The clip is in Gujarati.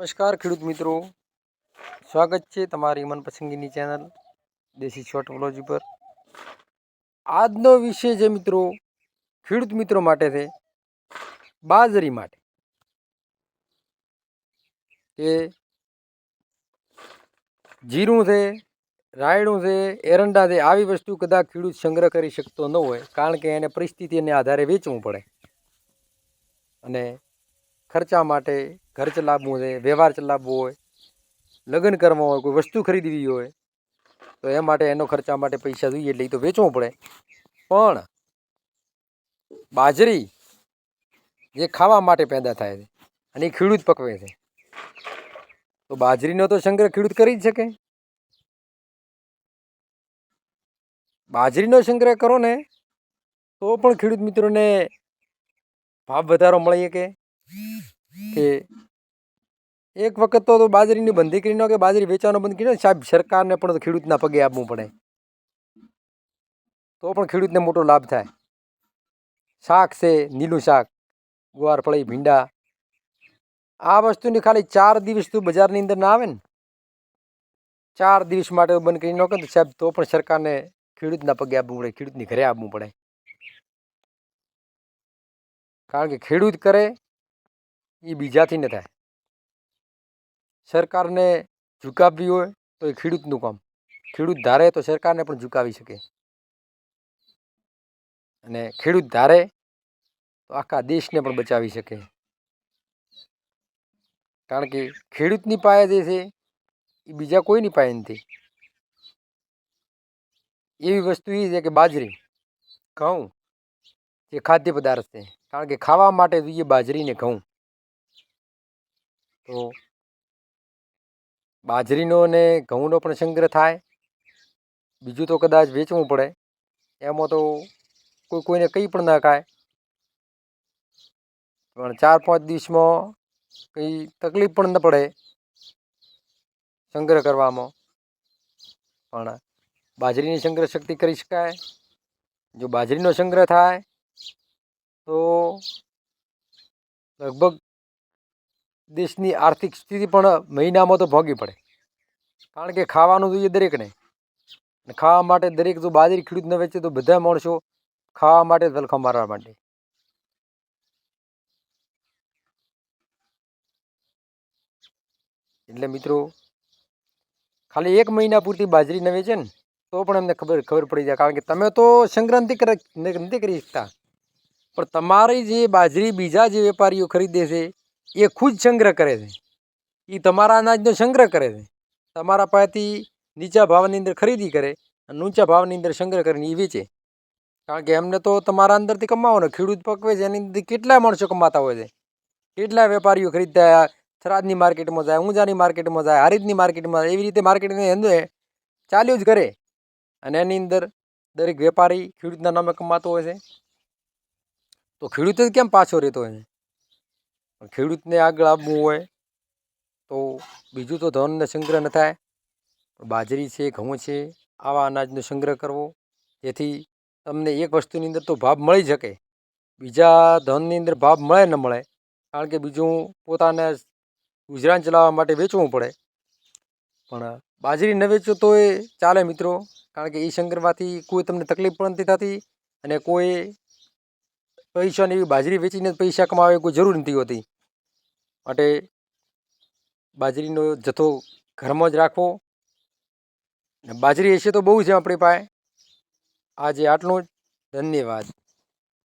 નમસ્કાર ખેડૂત મિત્રો. સ્વાગત છે તમારી મનપસંદગીની ચેનલ દેશી શોર્ટ પર આજનો વિષય છે મિત્રો, ખેડૂત મિત્રો માટે છે, બાજરી માટે. કે જીરું છે, રાયડું છે, એરંડા છે, આવી વસ્તુ કદાચ ખેડૂત સંગ્રહ કરી શકતો ન હોય, કારણ કે એને પરિસ્થિતિને આધારે વેચવું પડે. અને ખર્ચા માટે ઘર ચલાવવું છે વ્યવહાર ચલાવવો હોય, લગ્ન કરવા હોય, કોઈ વસ્તુ ખરીદવી હોય, તો એ માટે એનો ખર્ચા માટે પૈસા જોઈએ એટલે એ તો વેચવું પડે. પણ બાજરી જે ખાવા માટે પેદા થાય છે અને એ ખેડૂત પકવે છે. તો બાજરીનો તો સંગ્રહ ખેડૂત કરી જ શકે. બાજરીનો સંગ્રહ કરો ને, તો પણ ખેડૂત મિત્રોને ભાવ વધારો મળી શકે કે એક વખત તો બાજરીની બંધી કરી કે બાજરી વેચવાનો બંધ કરી સાહેબ, સરકારને પણ ખેડૂતના પગે આપવું પડે. તો પણ ખેડૂતને મોટો લાભ થાય. શાક છે, નીલું શાક, ગુવાર ફળી, ભીંડા. આ વસ્તુની ખાલી ચાર દિવસ તું બજારની અંદર ના આવે ને, ચાર દિવસ માટે બંધ કરી નાખો તો સાહેબ, તો પણ સરકારને ખેડૂતના પગે આપવું પડે, ખેડૂતની ઘરે આપવું પડે. કારણ કે ખેડૂત કરે, એ બીજાથી ન થાય. સરકારને ઝુકાવવી હોય તો એ ખેડૂતનું કામ. ખેડૂત ધારે તો સરકારને પણ ઝુકાવી શકે. અને ખેડૂત ધારે તો આખા દેશને પણ બચાવી શકે. કારણ કે ખેડૂતની પાયે જે છે, એ બીજા કોઈની પાયે નથી. એવી વસ્તુ એ છે કે બાજરી, ઘઉં જે ખાદ્ય પદાર્થ છે. કારણ કે ખાવા માટે જોઈએ બાજરીને ઘઉં. તો બાજરીનો અને ઘઉંનો પણ સંગ્રહ થાય. બીજું તો કદાચ વેચવું પડે. એમાં તો કોઈ કોઈને કંઈ પણ ના ખાય. પણ ચાર પાંચ દિવસમાં કંઈ તકલીફ પણ ન પડે સંગ્રહ કરવામાં. પણ બાજરીની સંગ્રહ શક્તિ કરી શકાય. જો બાજરીનો સંગ્રહ થાય, તો લગભગ દેશની આર્થિક સ્થિતિ પણ મહિનામાં તો ભોગી પડે. કારણ કે ખાવાનું જોઈએ દરેકને. અને ખાવા માટે દરેક જો બાજરી, ખેડૂત ન વેચે તો બધા માણસો ખાવા માટે વલખા મારવા માટે એટલે મિત્રો, ખાલી એક મહિના પૂરતી બાજરી ન વેચે ને, તો પણ એમને ખબર ખબર પડી જાય. કારણ કે તમે તો સંક્રાંતિ કરી નથી કરી શકતા. પણ તમારી જે બાજરી બીજા જે વેપારીઓ ખરીદે છે, એ ખુદ સંગ્રહ કરે છે. એ તમારા અનાજનો સંગ્રહ કરે છે. તમારા પાસેથી નીચા ભાવની અંદર ખરીદી કરે અને ઊંચા ભાવની અંદર સંગ્રહ કરીને એ વેચે. કારણ કે એમને તો તમારા અંદરથી કમાવાનો ખેડૂત પકવે છે, એની અંદર કેટલા માણસો કમાતા હોય છે? કેટલા વેપારીઓ ખરીદતા થરાદની માર્કેટમાં જાય, ઊંઝાની માર્કેટમાં જાય હરિદની માર્કેટમાં જાય, એવી રીતે માર્કેટની અંદર ચાલ્યું જ કરે. અને એની અંદર દરેક વેપારી ખેડૂતના નામે કમાતો હોય છે. તો ખેડૂત જ કેમ પાછો રહેતો હોય છે? ખેડૂતને આગળ આવવું હોય તો બીજું તો ધનનો સંગ્રહ ન થાય. બાજરી છે, ઘઉં છે, આવા અનાજનો સંગ્રહ કરવો, જેથી તમને એક વસ્તુની અંદર તો ભાવ મળી શકે. બીજા ધનની અંદર ભાવ મળે ન મળે, કારણ કે બીજું પોતાને ગુજરાન ચલાવવા માટે વેચવું પડે. પણ બાજરી ન વેચો તો એ ચાલે મિત્રો, કારણ કે એ સંગ્રહમાંથી કોઈ તમને તકલીફ પણ નથી થતી અને કોઈ પૈસાની એવી બાજરી વેચીને પૈસા કમાવે કોઈ જરૂર નથી હોતી. માટે બાજરીનો જથ્થો ઘરમાં જ રાખવો. બાજરી હશે તો બહુ છે આપણી પાસે. આજે આટલું જ. ધન્યવાદ.